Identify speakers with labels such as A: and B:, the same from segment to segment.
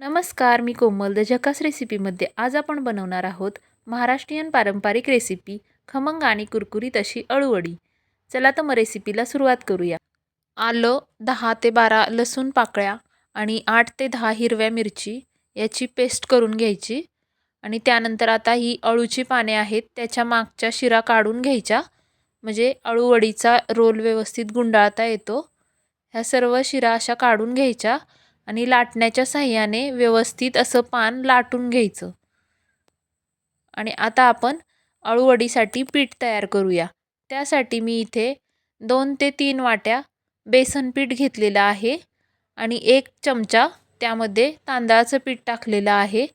A: नमस्कार मी कोमल. द झकास रेसिपीमध्ये आज आपण बनवणार आहोत महाराष्ट्रीयन पारंपरिक रेसिपी खमंग आणि कुरकुरीत अशी अळूवडी. चला तर मग रेसिपीला सुरुवात करूया. आलं दहा ते बारा लसूण पाकळ्या आणि आठ ते दहा हिरव्या मिरची याची पेस्ट करून घ्यायची आणि त्यानंतर आता ही अळूची पाने आहेत त्याच्या मागच्या शिरा काढून घ्यायच्या. म्हणजे अळूवडीचा रोल व्यवस्थित गुंडाळता येतो. ह्या सर्व शिरा अशा काढून घ्यायच्या. आणि लाटण्याच्या साह्याने व्यवस्थित असं पान लाटून घ्यायचं. आणि आता आपण अळूवडीसाठी पीठ तयार करूया. त्यासाठी मी इथे दोन ते तीन वाट्या बेसन पीठ घेतलेलं आहे आणि एक चमचा त्यामध्ये तांदळाचं पीठ टाकलेलं आहे.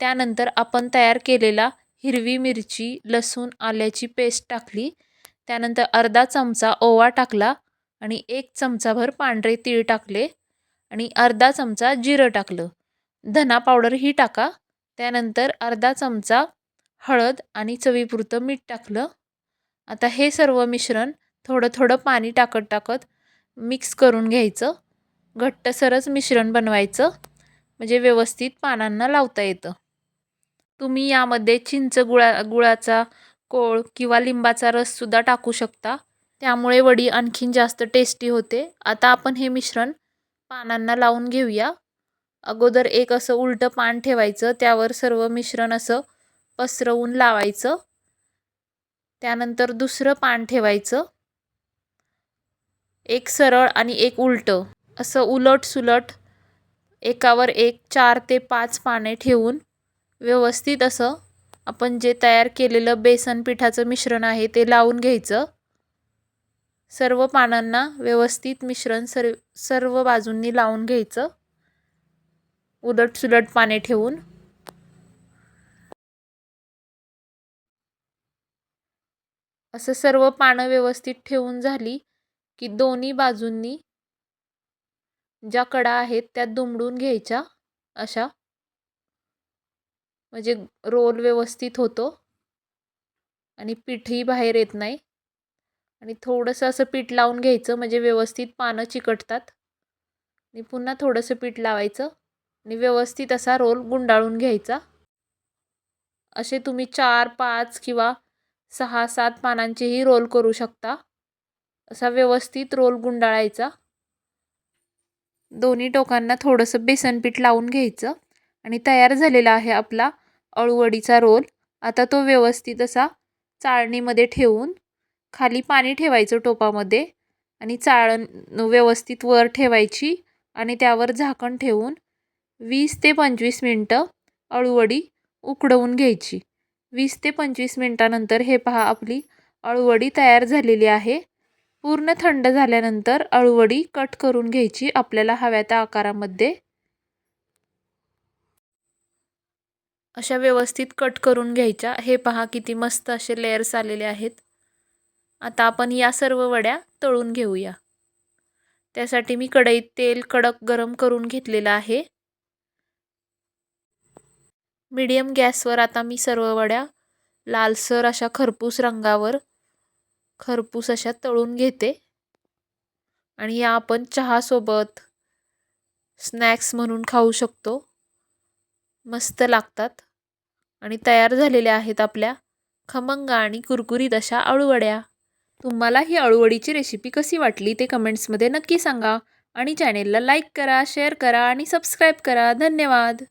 A: त्यानंतर आपण तयार केलेला हिरवी मिरची लसूण आल्याची पेस्ट टाकली. त्यानंतर अर्धा चमचा ओवा टाकला आणि एक चमचाभर पांढरे तीळ टाकले. आणि अर्धा चमचा जिरं टाकलं. धना पावडर ही टाका. त्यानंतर अर्धा चमचा हळद आणि चवीपुरतं मीठ टाकलं. आता हे सर्व मिश्रण थोडं थोडं पाणी टाकत टाकत मिक्स करून घ्यायचं. घट्टसरच मिश्रण बनवायचं. म्हणजे व्यवस्थित पानांना लावता येतं. तुम्ही यामध्ये चिंच गुळा गुळाचा कोळ किंवा लिंबाचा रससुद्धा टाकू शकता. त्यामुळे वडी आणखीन जास्त टेस्टी होते. आता आपण हे मिश्रण पानांना लावून घेऊया. अगोदर एक असं उलटं पान ठेवायचं त्यावर सर्व मिश्रण असं पसरवून लावायचं. त्यानंतर दुसरं पान ठेवायचं. एक सरळ आणि एक उलटं असं उलट सुलट एकावर एक चार ते पाच पाने ठेवून व्यवस्थित असं आपण जे तयार केलेलं बेसन पिठाचं मिश्रण आहे ते लावून घ्यायचं. सर्व पानांना व्यवस्थित मिश्रण सर सर्व बाजूंनी लावून घ्यायचं. उलट सुलट पाने ठेवून. असं सर्व पानं व्यवस्थित ठेवून झाली की दोन्ही बाजूंनी ज्या कडा आहेत त्या दुमडून घ्यायच्या. अशा. म्हणजे रोल व्यवस्थित होतो. आणि पीठही बाहेर येत नाही. आणि थोडंसं असं पीठ लावून घ्यायचं म्हणजे व्यवस्थित पानं चिकटतात. आणि पुन्हा थोडंसं पीठ लावायचं आणि व्यवस्थित असा रोल गुंडाळून घ्यायचा. असे तुम्ही चार पाच किंवा सहा सात पानांचेही रोल करू शकता. असा व्यवस्थित रोल गुंडाळायचा. दोन्ही टोकांना थोडंसं बेसन पीठ लावून घ्यायचं आणि तयार झालेला आहे आपला अळूवडीचा रोल. आता तो व्यवस्थित असा चाळणीमध्ये ठेवून खाली पाणी ठेवायचं टोपामध्ये आणि चाळण व्यवस्थित वर ठेवायची आणि त्यावर झाकण ठेवून वीस ते पंचवीस मिनटं अळूवडी उकडवून घ्यायची. वीस ते पंचवीस मिनटानंतर हे पहा आपली अळूवडी तयार झालेली आहे. पूर्ण थंड झाल्यानंतर अळूवडी कट करून घ्यायची आपल्याला हव्या त्या आकारामध्ये. अशा व्यवस्थित कट करून घ्यायच्या. हे पहा किती मस्त असे लेयर्स आलेले आहेत. आता आपण या सर्व वड्या तळून घेऊया. त्यासाठी मी कढईत तेल कडक गरम करून घेतलेलं आहे. मीडियम गॅसवर आता मी सर्व वड्या लालसर अशा खरपूस रंगावर खरपूस अशा तळून घेते. आणि या आपण चहासोबत स्नॅक्स म्हणून खाऊ शकतो. मस्त लागतात. आणि तयार झालेल्या आहेत आपल्या खमंग आणि कुरकुरीत अशा अळूवड्या तुम्हाला ही अळूवडीची रेसिपी कशी वाटली ते कमेंट्समध्ये नक्की सांगा आणि चॅनेलला लाईक करा शेअर करा आणि सबस्क्राईब करा. धन्यवाद.